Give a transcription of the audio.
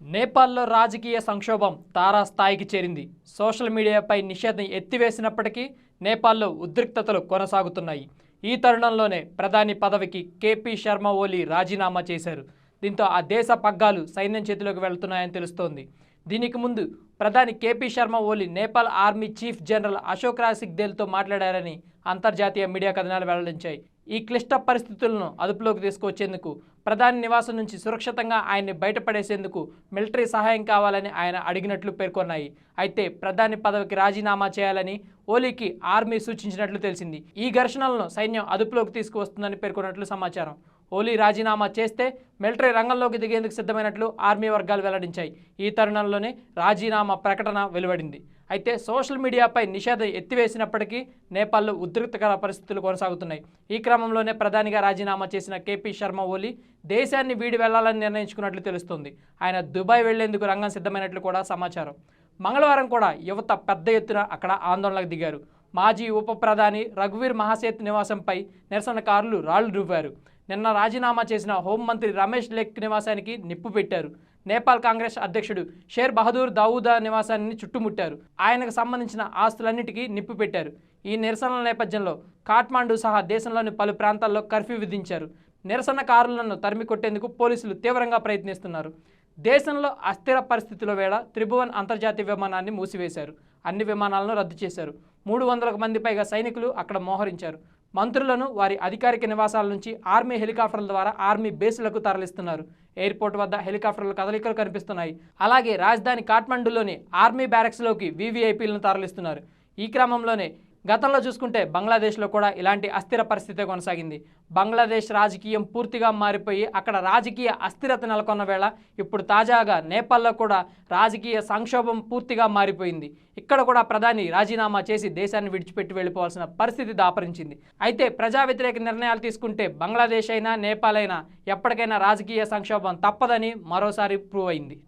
నేపాల్లో రాజకీయ సంక్షోభం తారాస్థాయికి చేరింది. సోషల్ మీడియాపై నిషేధం ఎత్తివేసినప్పటికీ నేపాల్లో ఉద్రిక్తతలు కొనసాగుతున్నాయి. ఈ తరుణంలోనే ప్రధాని పదవికి కేపీ శర్మ ఓలీ రాజీనామా చేశారు. దీంతో ఆ దేశ పగ్గాలు సైన్యం చేతిలోకి వెళ్తున్నాయని తెలుస్తోంది. దీనికి ముందు ప్రధాని K P Sharma Oli Nepal army chief general Ashok రాసిక్ దేల్తో మాట్లాడారని అంతర్జాతీయ మీడియా కథనాలు వెల్లడించాయి. ఈ క్లిష్ట పరిస్థితులను అదుపులోకి తీసుకొచ్చేందుకు ప్రధాని నివాసం నుంచి సురక్షితంగా ఆయన్ని బయటపడేసేందుకు మిలిటరీ సహాయం కావాలని ఆయన అడిగినట్లు పేర్కొన్నాయి. అయితే ప్రధాని పదవికి రాజీనామా చేయాలని ఓలీకి ఆర్మీ సూచించినట్లు తెలిసింది. ఈ ఘర్షణలను సైన్యం అదుపులోకి తీసుకువస్తుందని పేర్కొన్నట్లు సమాచారం. ఓలీ రాజీనామా చేస్తే మిలిటరీ రంగంలోకి దిగేందుకు సిద్ధమైనట్లు ఆర్మీ వర్గాలు వెల్లడించాయి. ఈ తరుణంలోనే రాజీనామా ప్రకటన వెలువడింది. అయితే సోషల్ మీడియాపై నిషేధం ఎత్తివేసినప్పటికీ నేపాల్లో ఉద్రిక్తకర పరిస్థితులు కొనసాగుతున్నాయి. ఈ క్రమంలోనే ప్రధానిగా రాజీనామా చేసిన కేపీ శర్మ ఓలీ దేశాన్ని వీడి వెళ్ళాలని నిర్ణయించుకున్నట్లు తెలుస్తుంది. ఆయన దుబాయ్ వెళ్ళేందుకు రంగం సిద్ధమైనట్లు కూడా సమాచారం. మంగళవారం కూడా యువత పెద్ద ఎత్తున అక్కడ ఆందోళనకు దిగారు. మాజీ ఉప ప్రధాని రఘువీర్ మహాసేత్ నివాసంపై నిరసనకారులు రాళ్ళు రువ్వారు. నిన్న రాజీనామా చేసిన హోంమంత్రి రమేష్ లెక్ నివాసానికి నిప్పు పెట్టారు. నేపాల్ కాంగ్రెస్ అధ్యక్షుడు షేర్ బహదూర్ దావుదా నివాసాన్ని చుట్టుముట్టారు. ఆయనకు సంబంధించిన ఆస్తులన్నిటికీ నిప్పు పెట్టారు. ఈ నిరసనల నేపథ్యంలో కాఠ్మాండు సహా దేశంలోని పలు ప్రాంతాల్లో కర్ఫ్యూ విధించారు. నిరసనకారులను తరిమి కొట్టేందుకు పోలీసులు తీవ్రంగా ప్రయత్నిస్తున్నారు. దేశంలో అస్థిర పరిస్థితుల వేళ త్రిభువన్ అంతర్జాతీయ విమానాన్ని మూసివేశారు. అన్ని విమానాలను రద్దు చేశారు. మూడు వందలకు మంది పైగా సైనికులు అక్కడ మోహరించారు. మంత్రులను వారి అధికారిక నివాసాల నుంచి ఆర్మీ హెలికాప్టర్ల ద్వారా ఆర్మీ బేసులకు తరలిస్తున్నారు. ఎయిర్పోర్ట్ వద్ద హెలికాప్టర్ల కదలికలు కనిపిస్తున్నాయి. అలాగే రాజధాని కాఠ్మండూలోని ఆర్మీ బ్యారక్స్లోకి వీవీఐపీలను తరలిస్తున్నారు. ఈ క్రమంలోనే గతంలో చూసుకుంటే బంగ్లాదేశ్లో కూడా ఇలాంటి అస్థిర పరిస్థితే కొనసాగింది. బంగ్లాదేశ్ రాజకీయం పూర్తిగా మారిపోయి అక్కడ రాజకీయ అస్థిరత నెలకొన్న వేళ ఇప్పుడు తాజాగా నేపాల్లో కూడా రాజకీయ సంక్షోభం పూర్తిగా మారిపోయింది. ఇక్కడ కూడా ప్రధాని రాజీనామా చేసి దేశాన్ని విడిచిపెట్టి వెళ్ళిపోవాల్సిన పరిస్థితి దాపరించింది. అయితే ప్రజా వ్యతిరేక నిర్ణయాలు తీసుకుంటే బంగ్లాదేశ్ అయినా నేపాల్ అయినా ఎప్పటికైనా రాజకీయ సంక్షోభం తప్పదని మరోసారి ప్రూవ్ అయింది.